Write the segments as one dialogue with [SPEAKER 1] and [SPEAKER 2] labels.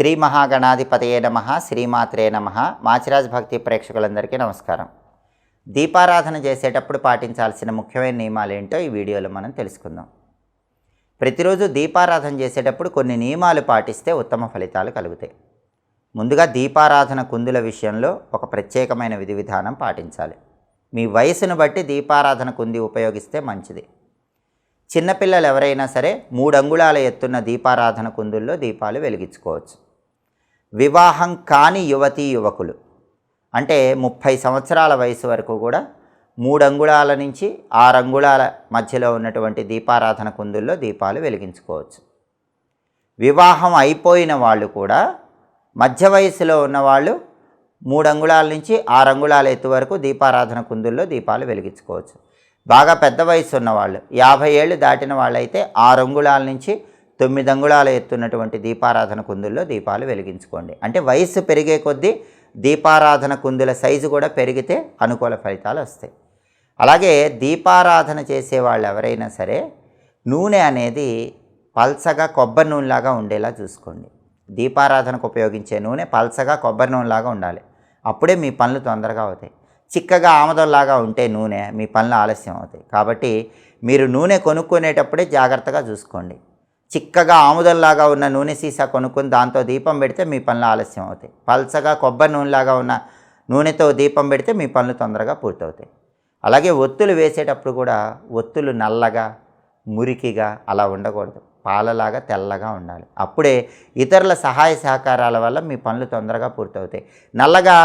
[SPEAKER 1] శ్రీ మహాగణాధిపతయే నమ శ్రీమాత్రే నమ. మాచిరాజ్ భక్తి ప్రేక్షకులందరికీ నమస్కారం. దీపారాధన చేసేటప్పుడు పాటించాల్సిన ముఖ్యమైన నియమాలు ఏంటో ఈ వీడియోలో మనం తెలుసుకుందాం. ప్రతిరోజు దీపారాధన చేసేటప్పుడు కొన్ని నియమాలు పాటిస్తే ఉత్తమ ఫలితాలు కలుగుతాయి. ముందుగా దీపారాధన కుందుల విషయంలో ఒక ప్రత్యేకమైన విధి విధానం పాటించాలి. మీ వయసును బట్టి దీపారాధన కుంది ఉపయోగిస్తే మంచిది. చిన్నపిల్లలు ఎవరైనా సరే మూడు అంగుళాల ఎత్తున్న దీపారాధన కుందుల్లో దీపాలు వెలిగించుకోవచ్చు. వివాహం కాని యువతీ యువకులు. అంటే ముప్పై సంవత్సరాల వయసు వరకు కూడా మూడు అంగుళాల నుంచి ఆరు అంగుళాల మధ్యలో ఉన్నటువంటి దీపారాధన కుందుల్లో దీపాలు వెలిగించుకోవచ్చు. వివాహం అయిపోయిన వాళ్ళు కూడా మధ్య వయసులో ఉన్నవాళ్ళు మూడు అంగుళాల నుంచి ఆరు అంగుళాల ఎత్తు వరకు దీపారాధన కుందుల్లో దీపాలు వెలిగించుకోవచ్చు. బాగా పెద్ద వయసు ఉన్నవాళ్ళు యాభై ఏళ్ళు దాటిన వాళ్ళైతే ఆరు అంగుళాల నుంచి తొమ్మిది అంగుళాల ఎత్తున్నటువంటి దీపారాధన కుందుల్లో దీపాలు వెలిగించుకోండి. అంటే వయస్సు పెరిగే కొద్దీ దీపారాధన కుందుల సైజు కూడా పెరిగితే అనుకూల ఫలితాలు వస్తాయి. అలాగే దీపారాధన చేసే వాళ్ళు ఎవరైనా సరే నూనె అనేది పల్చగా కొబ్బరి నూనెలాగా ఉండేలా చూసుకోండి. దీపారాధనకు ఉపయోగించే నూనె పల్చగా కొబ్బరి నూనెలాగా ఉండాలి. అప్పుడే మీ పనులు తొందరగా అవుతాయి. చిక్కగా ఆమదంలాగా ఉంటే నూనె మీ పనులు ఆలస్యం అవుతాయి. కాబట్టి మీరు నూనె కొనుక్కునేటప్పుడే జాగ్రత్తగా చూసుకోండి. చిక్కగా ఆముదంలాగా ఉన్న నూనె సీసా కొనుక్కుని దాంతో దీపం పెడితే మీ పనులు ఆలస్యం అవుతాయి. పల్చగా కొబ్బరి నూనెలాగా ఉన్న నూనెతో దీపం పెడితే మీ పనులు తొందరగా పూర్తవుతాయి. అలాగే ఒత్తులు వేసేటప్పుడు కూడా ఒత్తులు నల్లగా మురికిగా అలా ఉండకూడదు. పాలలాగా తెల్లగా ఉండాలి. అప్పుడే ఇతరుల సహాయ సహకారాల వల్ల మీ పనులు తొందరగా పూర్తవుతాయి. నల్లగా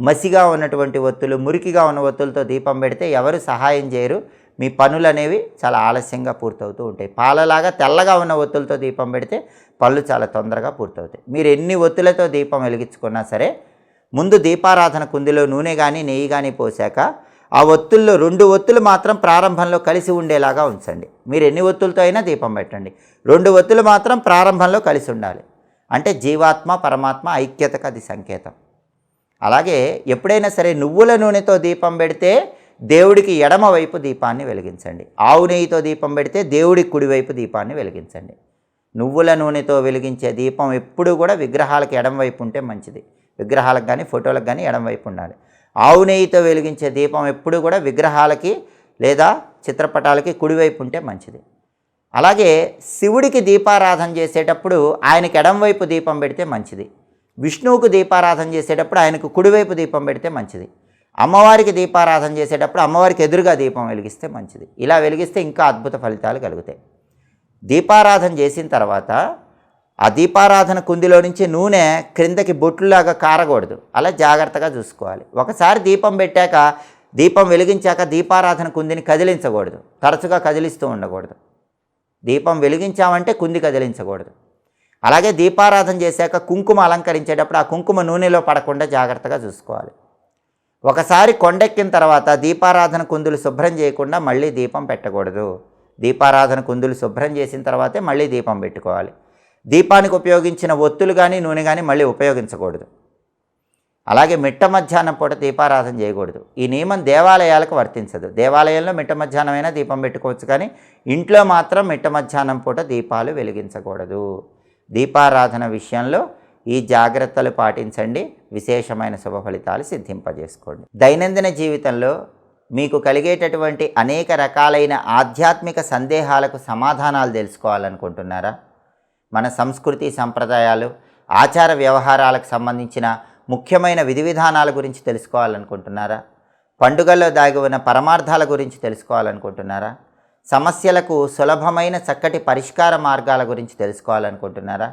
[SPEAKER 1] మసిగా ఉన్నటువంటి ఒత్తులు మురికిగా ఉన్న ఒత్తులతో దీపం పెడితే ఎవరు సహాయం చేయరు? మీ పనులు అనేవి చాలా ఆలస్యంగా పూర్తవుతూ ఉంటాయి. పాలలాగా తెల్లగా ఉన్న ఒత్తులతో దీపం పెడితే పనులు చాలా తొందరగా పూర్తవుతాయి. మీరు ఎన్ని ఒత్తులతో దీపం వెలిగించుకున్నా సరే ముందు దీపారాధన కుందిలో నూనె కానీ నెయ్యి కానీ పోసాక ఆ ఒత్తుల్లో రెండు ఒత్తులు మాత్రం ప్రారంభంలో కలిసి ఉండేలాగా ఉంచండి. మీరు ఎన్ని ఒత్తులతో అయినా దీపం పెట్టండి. రెండు ఒత్తులు మాత్రం ప్రారంభంలో కలిసి ఉండాలి. అంటే జీవాత్మ పరమాత్మ ఐక్యతకు అది సంకేతం. అలాగే ఎప్పుడైనా సరే నువ్వుల నూనెతో దీపం పెడితే దేవుడికి ఎడమవైపు దీపాన్ని వెలిగించండి. ఆవు నెయ్యితో దీపం పెడితే దేవుడికి కుడివైపు దీపాన్ని వెలిగించండి. నువ్వుల నూనెతో వెలిగించే దీపం ఎప్పుడూ కూడా విగ్రహాలకు ఎడమవైపు ఉంటే మంచిది. విగ్రహాలకు కానీ ఫోటోలకు కానీ ఎడమవైపు ఉండాలి. ఆవు నెయ్యితో వెలిగించే దీపం ఎప్పుడు కూడా విగ్రహాలకి లేదా చిత్రపటాలకి కుడివైపు ఉంటే మంచిది. అలాగే శివుడికి దీపారాధన చేసేటప్పుడు ఆయనకి ఎడంవైపు దీపం పెడితే మంచిది. విష్ణువుకు దీపారాధన చేసేటప్పుడు ఆయనకు కుడివైపు దీపం పెడితే మంచిది. అమ్మవారికి దీపారాధన చేసేటప్పుడు అమ్మవారికి ఎదురుగా దీపం వెలిగిస్తే మంచిది. ఇలా వెలిగిస్తే ఇంకా అద్భుత ఫలితాలు కలుగుతాయి. దీపారాధన చేసిన తర్వాత ఆ దీపారాధన కుందిలో నుంచి నూనె క్రిందకి బొట్లులాగా కారకూడదు. అలా జాగ్రత్తగా చూసుకోవాలి. ఒకసారి దీపం పెట్టాక దీపం వెలిగించాక దీపారాధన కుందిని కదిలించకూడదు. తరచుగా కదిలిస్తూ ఉండకూడదు. దీపం వెలిగించామంటే కుంది కదిలించకూడదు. అలాగే దీపారాధన చేశాక కుంకుమ అలంకరించేటప్పుడు ఆ కుంకుమ నూనెలో పడకుండా జాగ్రత్తగా చూసుకోవాలి. ఒకసారి కొండెక్కిన తర్వాత దీపారాధన కుందులు శుభ్రం చేయకుండా మళ్ళీ దీపం పెట్టకూడదు. దీపారాధన కుందులు శుభ్రం చేసిన తర్వాతే మళ్ళీ దీపం పెట్టుకోవాలి. దీపానికి ఉపయోగించిన ఒత్తులు కానీ నూనె కానీ మళ్ళీ ఉపయోగించకూడదు. అలాగే మిట్ట మధ్యాహ్నం పూట దీపారాధన చేయకూడదు. ఈ నియమం దేవాలయాలకు వర్తించదు. దేవాలయంలో మిట్ట మధ్యాహ్నమైనా దీపం పెట్టుకోవచ్చు కానీ ఇంట్లో మాత్రం మిట్ట మధ్యాహ్నం పూట దీపాలు వెలిగించకూడదు. దీపారాధన విషయంలో ఈ జాగ్రత్తలు పాటించండి. విశేషమైన శుభ ఫలితాలు సిద్ధింపజేసుకోండి. దైనందిన జీవితంలో మీకు కలిగేటటువంటి అనేక రకాలైన ఆధ్యాత్మిక సందేహాలకు సమాధానాలు తెలుసుకోవాలనుకుంటున్నారా? మన సంస్కృతి సంప్రదాయాలు ఆచార వ్యవహారాలకు సంబంధించిన ముఖ్యమైన విధి విధానాల గురించి తెలుసుకోవాలనుకుంటున్నారా? పండుగల్లో దాగి ఉన్న పరమార్థాల గురించి తెలుసుకోవాలనుకుంటున్నారా? సమస్యలకు సులభమైన చక్కటి పరిష్కార మార్గాల గురించి తెలుసుకోవాలనుకుంటున్నారా?